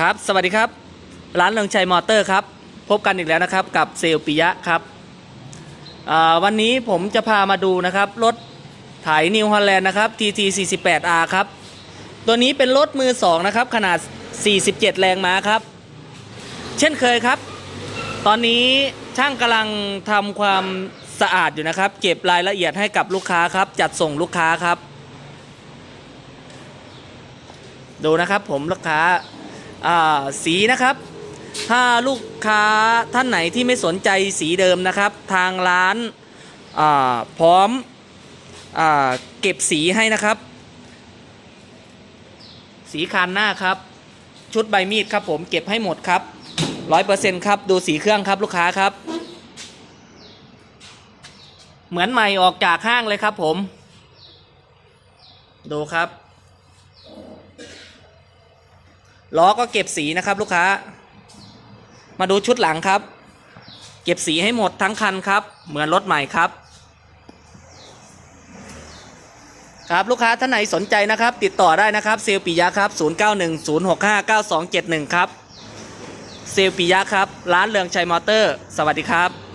ครับ สวัสดีครับ ร้านเรืองชัยมอเตอร์ครับ พบกันอีกแล้วนะครับกับเซลปิยะครับ วันนี้ผมจะพามาดูนะครับ รถไถนิวฮอลแลนด์นะครับ TT 48R ครับ ตัวนี้เป็นรถมือ 2 นะครับ ขนาด 47 แรงม้าครับ เช่นเคยครับ ตอนนี้ช่างกำลังทำความสะอาดอยู่นะครับ เก็บรายละเอียดให้กับลูกค้าครับ จัดส่งลูกค้าครับ ดูนะครับผมลูกค้า สีนะครับ ถ้าลูกค้าท่านไหนที่ไม่สนใจสีเดิมนะครับ ทางร้านาพร้อมอเก็บสีให้นะครับ สีคานหน้าครับ ชุดใบมีดครับผมเก็บให้หมดครับร้อยเปอร์เซ็นต์ครับ ดูสีเครื่องครับลูกค้าครับ เหมือนใหม่ออกจากห้างเลยครับผม ดูครับ ล้อก็เก็บสีนะครับลูกค้า มาดูชุดหลังครับ เก็บสีให้หมดทั้งคันครับ เหมือนรถใหม่ครับ ครับลูกค้าท่านไหนสนใจนะครับ ติดต่อได้นะครับ เซลปิยะครับ 0910659271 ครับ เซลปิยะครับ ร้านเรืองชัยมอเตอร์ สวัสดีครับ